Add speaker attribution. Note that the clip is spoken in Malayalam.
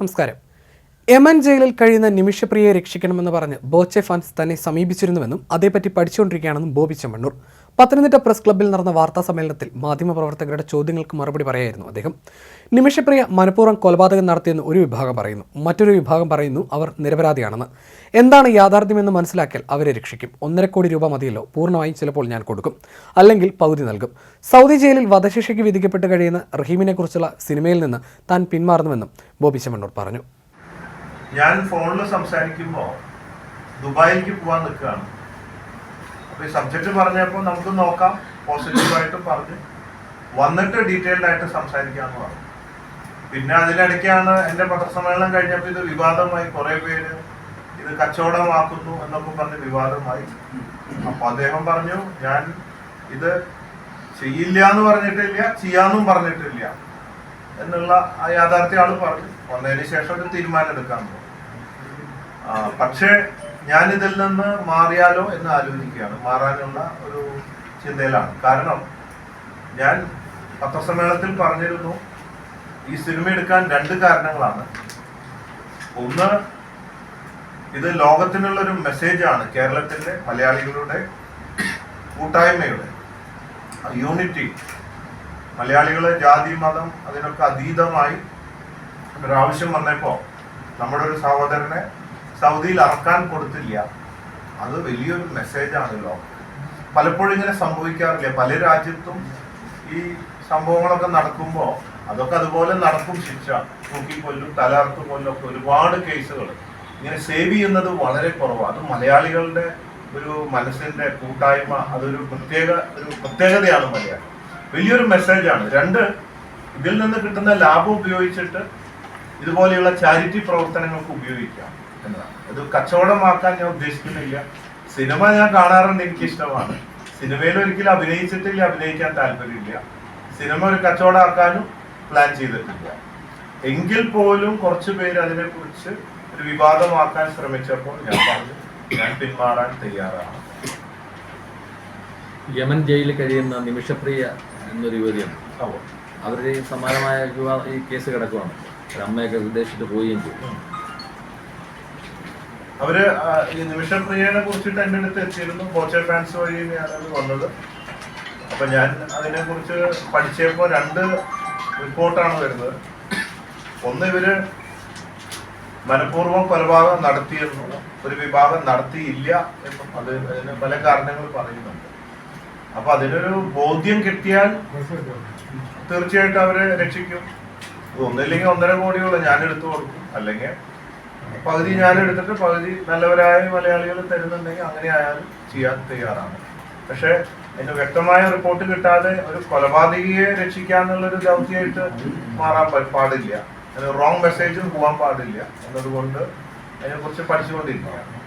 Speaker 1: നമസ്കാരം. യമൻ ജയിലിൽ കഴിയുന്ന നിമിഷപ്രിയയെ രക്ഷിക്കണമെന്ന് പറഞ്ഞ് ബോച്ചെ ഫാൻസ് തന്നെ സമീപിച്ചിരുന്നുവെന്നും അതേപ്പറ്റി പഠിച്ചുകൊണ്ടിരിക്കുകയാണെന്നും ബോബി ചെമ്മണ്ണൂർ. പത്തനംതിട്ട പ്രസ് ക്ലബ്ബിൽ നടന്ന വാർത്താ സമ്മേളനത്തിൽ മാധ്യമപ്രവർത്തകരുടെ ചോദ്യങ്ങൾക്ക് മറുപടി പറയായിരുന്നു അദ്ദേഹം. നിമിഷപ്രിയ മനഃപൂർവം കൊലപാതകം നടത്തിയെന്ന് ഒരു വിഭാഗം പറയുന്നു. മറ്റൊരു വിഭാഗം പറയുന്നു അവർ നിരപരാധിയാണെന്ന്. എന്താണ് യാഥാർത്ഥ്യമെന്ന് മനസ്സിലാക്കിയാൽ അവരെ രക്ഷിക്കും. ഒന്നര കോടി രൂപ മതിയല്ലോ. പൂർണമായും ചിലപ്പോൾ ഞാൻ കൊടുക്കും. അല്ലെങ്കിൽ പകുതി നൽകും. സൗദി ജയിലിൽ വധശിക്ഷയ്ക്ക് വിധിക്കപ്പെട്ട് കഴിയുന്ന റഹീമിനെക്കുറിച്ചുള്ള സിനിമയിൽ നിന്ന് താൻ പിന്മാറുന്നുവെന്നും ബോബി ചെമ്മണ്ണൂർ പറഞ്ഞു.
Speaker 2: ഞാൻ ഫോണിൽ സംസാരിക്കുമ്പോൾ ദുബായിലേക്ക് പോകാൻ നിൽക്കുകയാണ്. ഈ സബ്ജക്റ്റ് പറഞ്ഞപ്പോൾ നമുക്ക് നോക്കാം പോസിറ്റീവായിട്ട് പറഞ്ഞ് വന്നിട്ട് ഡീറ്റെയിൽഡ് ആയിട്ട് സംസാരിക്കാന്ന് പറഞ്ഞു. പിന്നെ അതിനിടയ്ക്കാണ് എന്റെ പത്രസമ്മേളനം കഴിഞ്ഞപ്പോൾ ഇത് വിവാദമായി കുറെ പേര് ഇത് കച്ചവടമാക്കുന്നു എന്നൊക്കെ പറഞ്ഞ് വിവാദമായി. അപ്പൊ അദ്ദേഹം പറഞ്ഞു ഞാൻ ഇത് ചെയ്യില്ല എന്ന് പറഞ്ഞിട്ടില്ല ചെയ്യാന്നും പറഞ്ഞിട്ടില്ല എന്നുള്ള ആ യാഥാർത്ഥ്യ ആൾ പറഞ്ഞു. വന്നതിന് ശേഷം ഒരു തീരുമാനം എടുക്കാൻ പോകും പക്ഷേ ഞാൻ ഇതിൽ നിന്ന് മാറിയാലോ എന്ന് ആലോചിക്കുകയാണ്. മാറാനുള്ള ഒരു ചിന്തയിലാണ്. കാരണം ഞാൻ പത്രസമ്മേളനത്തിൽ പറഞ്ഞിരുന്നു ഈ സിനിമ എടുക്കാൻ രണ്ട് കാരണങ്ങളാണ്. ഒന്ന് ഇത് ലോകത്തിനുള്ള ഒരു മെസ്സേജാണ് കേരളത്തിലെ മലയാളികളുടെ കൂട്ടായ്മയുടെ യൂണിറ്റി. മലയാളികളെ ജാതി മതം അതിനൊക്കെ അതീതമായി ഒരാവശ്യം വന്നപ്പോ നമ്മുടെ ഒരു സഹോദരനെ സൗദിയിൽ അറക്കാൻ കൊടുത്തില്ല. അത് വലിയൊരു മെസ്സേജാണല്ലോ പലപ്പോഴും ഇങ്ങനെ സംഭവിക്കാറില്ല? പല രാജ്യത്തും ഈ സംഭവങ്ങളൊക്കെ നടക്കുമ്പോൾ അതൊക്കെ അതുപോലെ നടക്കും ശിക്ഷ. തൂക്കിക്കൊല്ലും തലാർത്ത് കൊല്ലും ഒക്കെ ഒരുപാട് കേസുകൾ ഇങ്ങനെ സേവ് ചെയ്യുന്നത് വളരെ കുറവാണ് അത് മലയാളികളുടെ ഒരു മനസ്സിന്റെ കൂട്ടായ്മ അതൊരു പ്രത്യേക ഒരു പ്രത്യേകതയാണ് മലയാളം. വലിയൊരു മെസ്സേജാണ് രണ്ട് ഇതിൽ നിന്ന് കിട്ടുന്ന ലാഭം ഉപയോഗിച്ചിട്ട് ഇതുപോലെയുള്ള ചാരിറ്റി പ്രവർത്തനങ്ങൾക്ക് ഉപയോഗിക്കാം. എന്നതാണ് ഇത് കച്ചവടമാക്കാൻ ഞാൻ ഉദ്ദേശിക്കുന്നില്ല. സിനിമ ഞാൻ കാണാറുണ്ട് എനിക്ക് ഇഷ്ടമാണ് സിനിമയിൽ ഒരിക്കലും അഭിനയിച്ചിട്ടില്ല അഭിനയിക്കാൻ താല്പര്യമില്ല. സിനിമ ഒരു കച്ചവടമാക്കാനും പ്ലാൻ ചെയ്തിട്ടില്ല. എങ്കിൽ പോലും കുറച്ചു പേര് അതിനെക്കുറിച്ച് ഒരു വിവാദമാക്കാൻ ശ്രമിച്ചപ്പോൾ ഞാൻ പറഞ്ഞു ഞാൻ പിന്മാറാൻ തയ്യാറാണ്.
Speaker 3: യമൻ ജയിലിൽ കഴിയുന്ന നിമിഷപ്രിയ എന്നൊരു യുവതിയാണ് അവരുടെ സമാനമായ ഈ കേസ് കിടക്കുവാണ്. അമ്മയൊക്കെ വിദേശത്ത് പോവുകയും ചെയ്തു.
Speaker 2: അവർ ഈ നിമിഷപ്രിയനെ കുറിച്ചിട്ട് എന്റെ അടുത്ത് എത്തിയിരുന്നു. ബോച്ചെ ഫാൻസ് വഴി ഞാനത് വന്നത്. അപ്പൊ ഞാൻ അതിനെ കുറിച്ച് പഠിച്ചപ്പോൾ രണ്ട് റിപ്പോർട്ടാണ് വരുന്നത്. ഒന്ന് ഇവർ മനഃപൂർവം കൊലപാതകം നടത്തിയെന്നും ഒരു വിഭാഗം നടത്തിയില്ല എന്നും അത് അതിന് പല കാരണങ്ങൾ പറയുന്നുണ്ട്. അപ്പൊ അതിനൊരു ബോധ്യം കിട്ടിയാൽ തീർച്ചയായിട്ടും അവരെ രക്ഷിക്കും. ഒന്നില്ലെങ്കിൽ ഒന്നര കോടിയോളം ഞാൻ എടുത്തു കൊടുക്കും. അല്ലെങ്കിൽ പകുതി ഞാൻ എടുത്തിട്ട് പകുതി നല്ലവരായ മലയാളികൾ തരുന്നുണ്ടെങ്കിൽ അങ്ങനെ ആയാലും ചെയ്യാൻ തയ്യാറാണ്. പക്ഷെ അതിന് വ്യക്തമായ റിപ്പോർട്ട് കിട്ടാതെ ഒരു കൊലപാതകയെ രക്ഷിക്കാന്നുള്ളൊരു ദൗത്യമായിട്ട് മാറാൻ പാടില്ല. അതിന് റോങ് മെസ്സേജും പോകാൻ പാടില്ല. എന്നതുകൊണ്ട് അതിനെ അതിനെക്കുറിച്ച് പഠിച്ചുകൊണ്ടിരിക്കുകയാണ്.